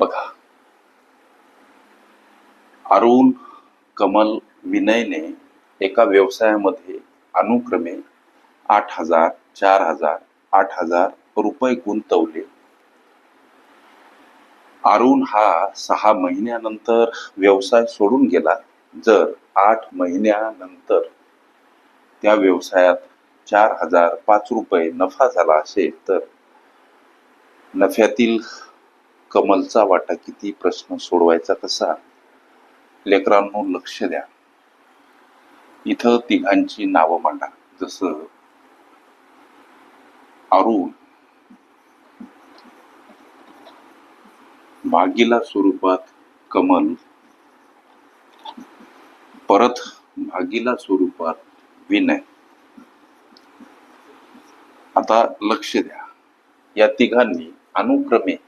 बघा. अरुण कमल विनयने एका व्यवसायामध्ये अनुक्रमे आठ हजार चार हजार आठ हजार रुपये गुंतवले. अरुण हा सहा महिन्यानंतर व्यवसाय सोडून गेला जर आठ महिन्यानंतर. त्या व्यवसायात चार हजार पाच रुपये नफा झाला असेल तर. नफ्यातील कमलचा वाटा किती प्रश्न सोडवायचा कसा? लेकरांनो लक्ष द्या. इथं तिघांची नावं मांडा. जसं अरुण. भागीला स्वरूपात कमल. परत भागीला स्वरूपात विनय. आता लक्ष द्या. या तिघांनी अनुक्रमे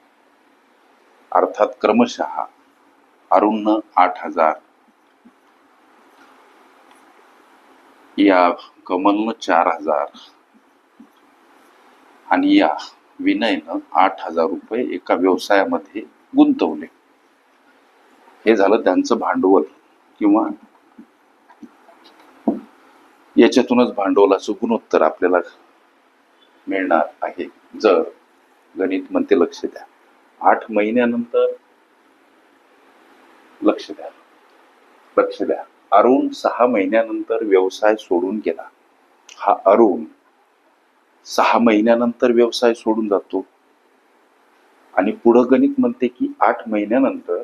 अर्थात क्रमशः अरुण आठ हजार. या कमलनं चार हजार. आणि या विनयनं आठ हजार रुपये एका व्यवसायामध्ये गुंतवले. हे झालं त्यांचं भांडवल किंवा याच्यातूनच भांडवलाचं गुणोत्तर आपल्याला मिळणार आहे. जर गणित म्हणते लक्ष द्या. आठ महिन्यानंतर लक्ष द्या. लक्ष द्या. अरुण सहा महिन्यानंतर व्यवसाय सोडून गेला. हा अरुण सहा महिन्यानंतर व्यवसाय सोडून जातो. आणि पुढं गणित म्हणते की आठ महिन्यानंतर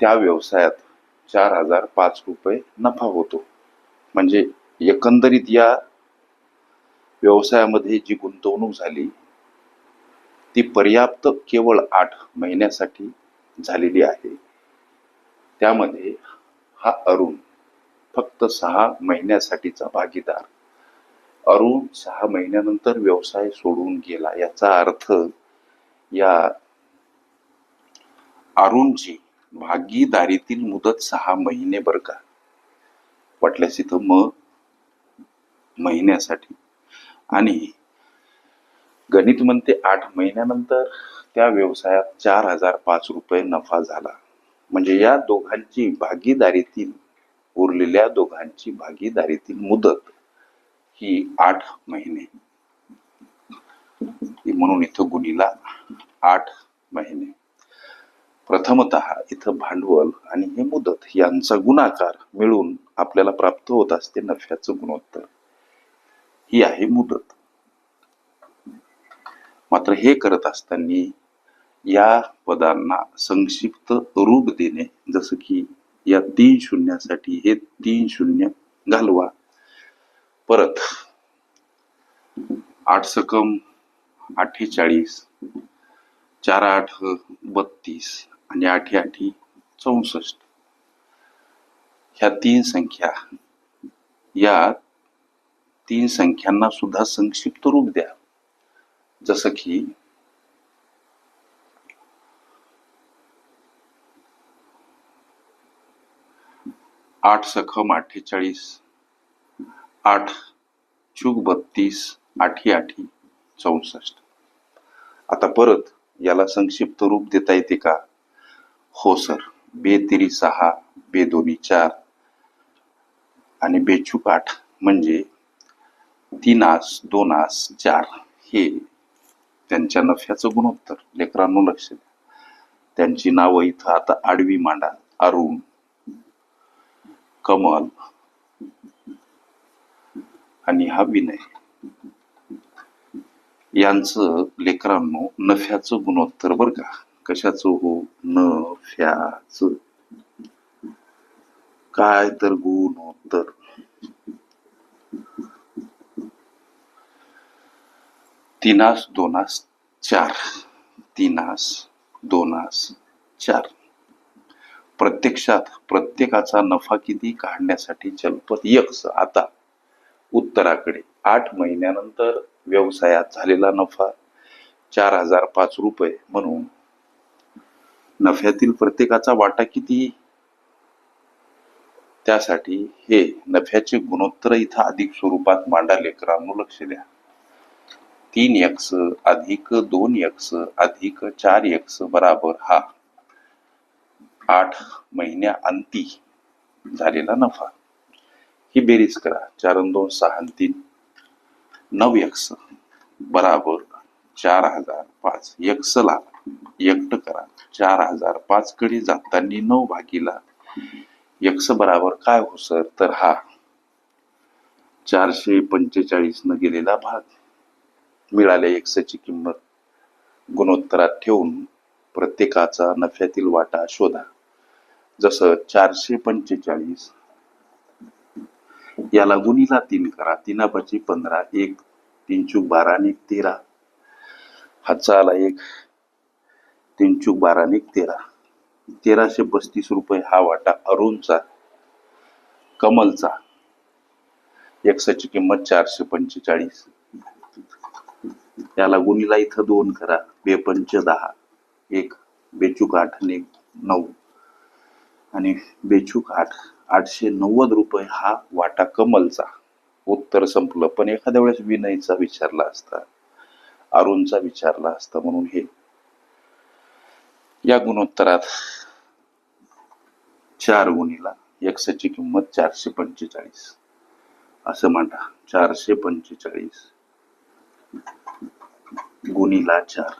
त्या व्यवसायात चार हजार पाच रुपये नफा होतो. म्हणजे एकंदरीत या व्यवसायामध्ये जी गुंतवणूक झाली ती पर्याप्त केवळ आठ महिन्यासाठी झालेली आहे. त्यामध्ये हा अरुण फक्त सहा महिन्यासाठीचा भागीदार. अरुण सहा महिन्यानंतर व्यवसाय सोडून गेला याचा अर्थ या अरुणची भागीदारीतील मुदत सहा महिने बर का? वाटल्यास इथं म महिन्यासाठी. आणि गणित म्हणते आठ महिन्यानंतर त्या व्यवसायात चार हजार पाच रुपये नफा झाला. म्हणजे या दोघांची भागीदारीतील उरलेल्या दोघांची भागीदारीतील मुदत ही आठ महिने. म्हणून इथं गुणीला आठ महिने. प्रथमत इथं भांडवल आणि हे मुदत यांचा गुणाकार मिळून आपल्याला प्राप्त होत असते नफ्याचं गुणोत्तर. ही आहे मुदत. मात्र हे करत असताना या पदांना संक्षिप्त रूप देणे जसं की या तीन शून्यासाठी हे तीन शून्य घालवा. परत आठ सकम अठ्ठेचाळीस चार आठ बत्तीस आणि आठी आठी चौसष्ट. ह्या तीन संख्या या तीन संख्यांना सुद्धा संक्षिप्त रूप द्या. जसं की आठ सखम अठ्ठेचाळीस आठ चूक बत्तीस आठी आठी चौसष्ट. आता परत याला संक्षिप्त रूप देता येते का? हो सर. बे तिरी सहा बे दोन्ही चार आणि बेचूक आठ म्हणजे तीन आस दोन आस चार. हे त्यांच्या नफ्याचं गुणोत्तर. लेकरांनो लक्ष द्या. त्यांची नावं इथं आता आडवी मांडा. अरुण कमल आणि हा विनय. यांचं लेकरांनो नफ्याचं गुणोत्तर बर का? कशाचं हो? नफ्याच. काय तर गुणोत्तर. तीनास दोनास चार तीनास दोनास चार प्रत्यक्षात प्रत्येकाचा नफा किती काढण्यासाठी जलपत यक्ष आता. उत्तराकडे आठ महिन्यानंतर व्यवसायात झालेला नफा चार हजार पाच रुपये म्हणून. नफ्यातील प्रत्येकाचा वाटा किती? त्यासाठी हे नफ्याचे गुणोत्तर इथं अधिक स्वरूपात मांडा लेकरांनो लक्ष द्या. तीन एक्स अधिक दोन एक्स अधिक चार एक्स बराबर हा. आठ महिन्या अंती झालेला नफा. ही बेरीज करा. चार दोन सहा तीन. नऊ एक्स बराबर चार हजार पाच. यक्षला एकट करा. चार हजार पाच कडे जाताना नऊ भागीला. एक्स बराबर काय हो सर? तर हा. चारशे पंचेचाळीस न गेलेला भाग. मिळाल्या एक्सची किंमत. गुणोत्तरात ठेवून प्रत्येकाचा नफ्यातील वाटा शोधा. जसं चारशे पंचेचाळीस याला गुणीला तीन करा. तीनापाची पंधरा एक तीन चूक बारा आणि तेरा. हातचा आला एक तीन चूक बारा आणि तेरा. तेराशे पस्तीस रुपये हा वाटा अरुणचा कमलचा. एक्सची किंमत चारशे पंचेचाळीस. त्याला गुणीला इथं दोन करा. बेपंच दहा. एक बेचूक आठ आणि एक नऊ. आणि बेचूक आठ. आठशे नव्वद रुपये हा वाटा कमलचा. उत्तर संपलं. पण एखाद्या वेळेस विनयचा विचारला असता. अरुणचा विचारला असता म्हणून हे. या गुणोत्तरात चार गुणीला. एक्सची किंमत चारशे पंचेचाळीस. असं म्हणता चारशे पंचेचाळीस. गुणीला चार.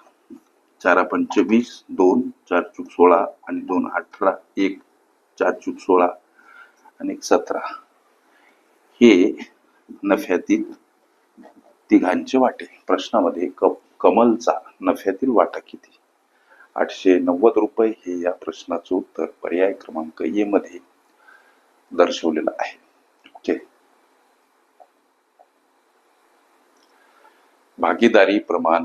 चारा पंचवीस दोन चार चूक सोळा आणि दोन अठरा. एक चार चूक सोळा आणि एक सतरा. हे नफ्यातील तिघांचे वाटे. प्रश्नामध्ये क कमलचा नफ्यातील वाटा किती? आठशे नव्वद रुपये हे या प्रश्नाचं उत्तर पर्याय क्रमांक ए मध्ये दर्शवलेलं आहे. ओके. भागीदारी प्रमाण